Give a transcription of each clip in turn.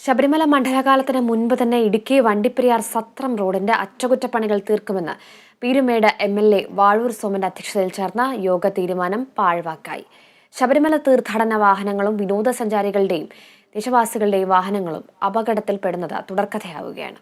ശബരിമല മണ്ഡലകാലത്തിന് മുൻപ് തന്നെ ഇടുക്കി വണ്ടിപ്പെരിയാർ സത്രം റോഡിന്റെ അറ്റകുറ്റപ്പണികൾ തീർക്കുമെന്ന് Peerumedu M L A Vazhoor സോമന്റെ അധ്യക്ഷതയിൽ ചേർന്ന യോഗ തീരുമാനം പാഴ്വാക്കായി. ശബരിമല തീർത്ഥാടന വാഹനങ്ങളും വിനോദസഞ്ചാരികളുടെയും ദേശവാസികളുടെയും വാഹനങ്ങളും അപകടത്തിൽപ്പെടുന്നത് തുടർക്കഥയാവുകയാണ്.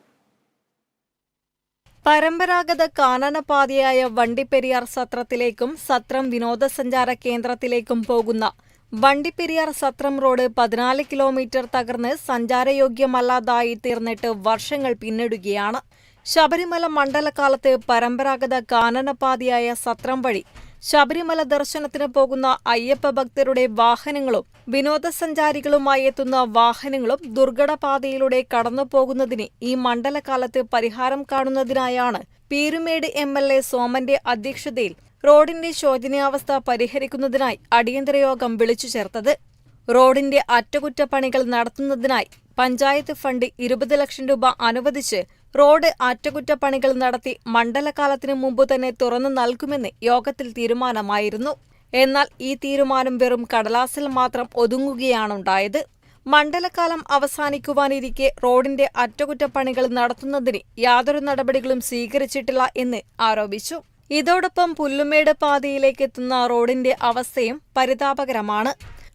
പരമ്പരാഗത കാനനപാതയായ വണ്ടിപ്പെരിയാർ സത്രത്തിലേക്കും സത്രം വിനോദസഞ്ചാര കേന്ദ്രത്തിലേക്കും പോകുന്ന വണ്ടിപ്പെരിയാർ സത്രം റോഡ് പതിനാല് കിലോമീറ്റർ തകർന്ന് സഞ്ചാരയോഗ്യമല്ലാതായി തീർന്നിട്ട് വർഷങ്ങൾ പിന്നിടുകയാണ്. ശബരിമല മണ്ഡലകാലത്ത് പരമ്പരാഗത കാനനപാതയായ സത്രം വഴി ശബരിമല ദർശനത്തിന് പോകുന്ന അയ്യപ്പ ഭക്തരുടെ വാഹനങ്ങളും വിനോദസഞ്ചാരികളുമായി എത്തുന്ന വാഹനങ്ങളും ദുർഘടപാതയിലൂടെ കടന്നുപോകുന്നതിന് ഈ മണ്ഡലകാലത്ത് പരിഹാരം കാണുന്നതിനായാണ് പീരുമേട് എം എൽ എ സോമന്റെ അധ്യക്ഷതയിൽ റോഡിന്റെ ശോചനീയാവസ്ഥ പരിഹരിക്കുന്നതിനായി അടിയന്തര യോഗം വിളിച്ചു ചേർത്തത്. റോഡിന്റെ അറ്റകുറ്റപ്പണികൾ നടത്തുന്നതിനായി പഞ്ചായത്ത് ഫണ്ട് ഇരുപത് ലക്ഷം രൂപ അനുവദിച്ച് റോഡ് അറ്റകുറ്റപ്പണികൾ നടത്തി മണ്ഡലകാലത്തിനു മുമ്പ് തന്നെ തുറന്നു നൽകുമെന്ന് യോഗത്തിൽ തീരുമാനമായിരുന്നു. എന്നാൽ ഈ തീരുമാനം വെറും കടലാസിൽ മാത്രം ഒതുങ്ങുകയാണുണ്ടായത്. മണ്ഡലകാലം അവസാനിക്കുവാനിരിക്കെ റോഡിന്റെ അറ്റകുറ്റപ്പണികൾ നടത്തുന്നതിന് യാതൊരു നടപടികളും സ്വീകരിച്ചിട്ടില്ല എന്ന് ആരോപിച്ചു. ഇതോടൊപ്പം പുല്ലുമേട് പാതയിലേക്ക് എത്തുന്ന റോഡിന്റെ അവസ്ഥയും പരിതാപകരമാണ്.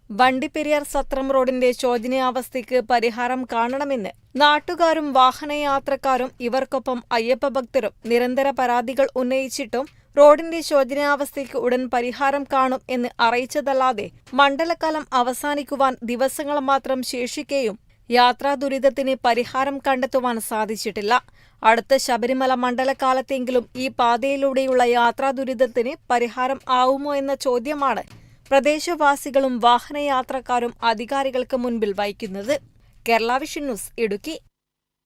വണ്ടിപ്പെരിയാർ സത്രം റോഡിന്റെ ശോചനീയാവസ്ഥയ്ക്ക് പരിഹാരം കാണണമെന്ന് നാട്ടുകാരും വാഹനയാത്രക്കാരും ഇവർക്കൊപ്പം അയ്യപ്പ ഭക്തരും നിരന്തര പരാതികൾ ഉന്നയിച്ചിട്ടും റോഡിന്റെ ശോചനീയാവസ്ഥയ്ക്ക് ഉടൻ പരിഹാരം കാണും എന്ന് അറിയിച്ചതല്ലാതെ മണ്ഡലകാലം അവസാനിക്കുവാൻ ദിവസങ്ങൾ മാത്രം ശേഷിക്കെയും യാത്രാ ദുരിതത്തിന് പരിഹാരം കണ്ടെത്തുവാൻ സാധിച്ചിട്ടില്ല. അടുത്ത ശബരിമല മണ്ഡലകാലത്തെങ്കിലും ഈ പാതയിലൂടെയുള്ള യാത്രാ ദുരിതത്തിന് പരിഹാരം ആവുമോ എന്ന ചോദ്യമാണ് പ്രദേശവാസികളും വാഹനയാത്രക്കാരും അധികാരികൾക്ക് മുൻപിൽ വയ്ക്കുന്നത് കേരള വിഷൻ ന്യൂസ് ഇടുക്കി.